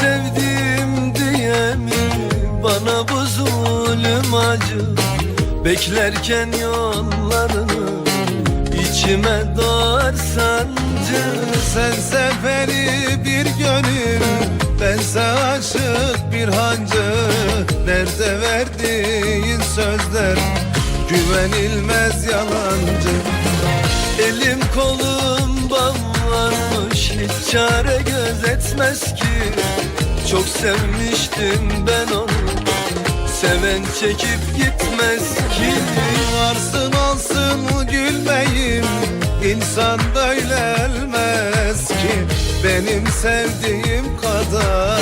sevdim diye mi bana bu zulüm acı. Beklerken yollarını içime dar sancı. Sen seferi bir gönül bense aşık bir hancı. Nerede verdiğin sözler? Güvenilmez yalancı. Elim kolum bağlanmış hiç çare gözetmez ki. Çok sevmiştim ben onu. Seven çekip gitmez ki. Varsın olsun gülmeyim. İnsan böyle ölmez ki. Benim sevdiğim kadar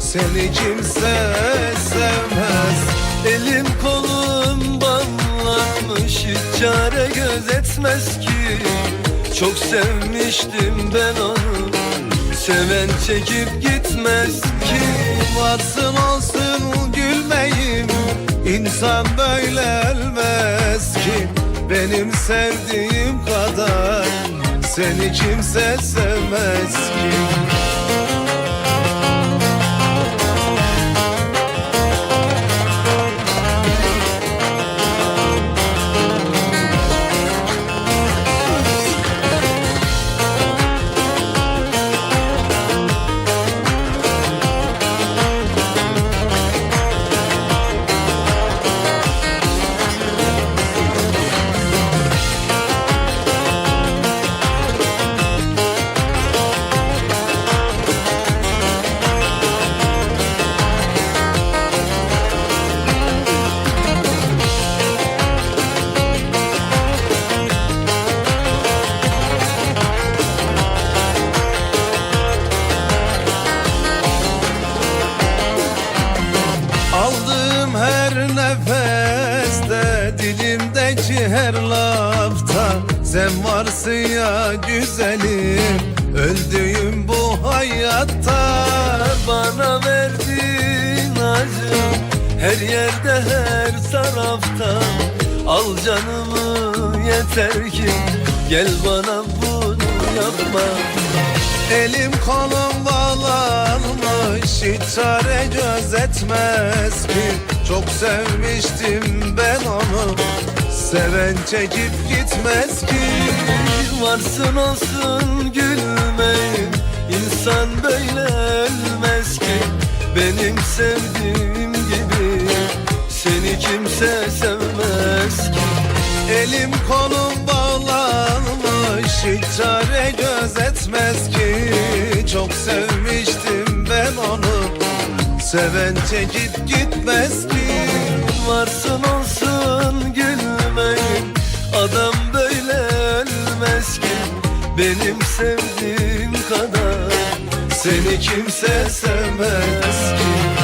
Seni kimse sevmez. Elim kolum bağlanmış Hiç çare gözetmez ki. Çok sevmiştim ben onu Seven çekip gitmez ki. Varsın olsun gülmeyim. İnsan böyle ölmez ki. Benim sevdiğim kadar. Seni kimse sevmez ki Aldığım her nefeste Dilimdeki her lafta. Sen varsın ya güzelim Öldüğüm bu hayatta. Bana verdiğin acı Her yerde her tarafta. Al canımı yeter ki Gel bana bunu yapma. Elim kolum bağlanmış Hiç gözetmez ki. Çok sevmiştim ben onu. Seven çekip gitmez ki. Varsın olsun gülmeyin İnsan böyle ölmez ki. Benim sevdiğim gibi Seni kimse sevmez ki. Elim kolum bağlanmış Seven çekip gitmez ki. Varsın olsun gülmeyin Adam böyle ölmez ki. Benim sevdiğim kadar. Seni kimse sevmez ki